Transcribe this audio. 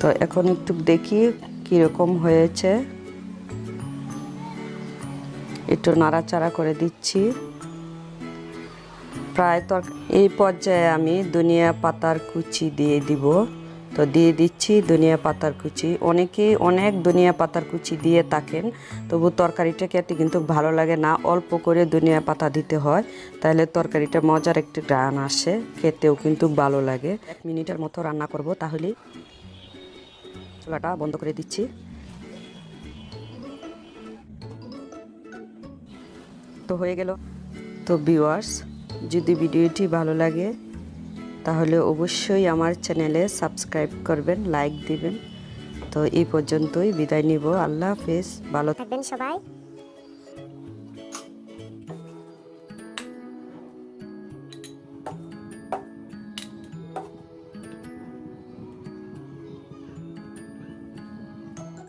তো এখন একটু দেখি কীরকম হয়েছে। একটু নাড়াচাড়া করে দিচ্ছি। প্রায় তর, এই পর্যায়ে আমি দুনিয়া পাতার কুচি দিয়ে দিব। তো দিয়ে দিচ্ছি ধনিয়া পাতার কুচি। অনেকেই অনেক ধনিয়া পাতার কুচি দিয়ে থাকেন, তবু তরকারিটা খেতে কিন্তু ভালো লাগে না। অল্প করে ধনিয়া পাতা দিতে হয়, তাহলে তরকারিটা মজার একটি গ্রান আসে, খেতেও কিন্তু ভালো লাগে। এক মিনিটের মতো রান্না করব, তাহলেই চুলাটা বন্ধ করে দিচ্ছি। তো হয়ে গেল। তো ভিউয়ার্স যদি ভিডিওটি ভালো লাগে, তাহলে অবশ্যই আমার চ্যানেলে সাবস্ক্রাইব করবেন লাইক দিবেন। তো এই পর্যন্তই বিদায় নিব। আল্লাহ হাফেজ। ভালো থাকবেন সবাই।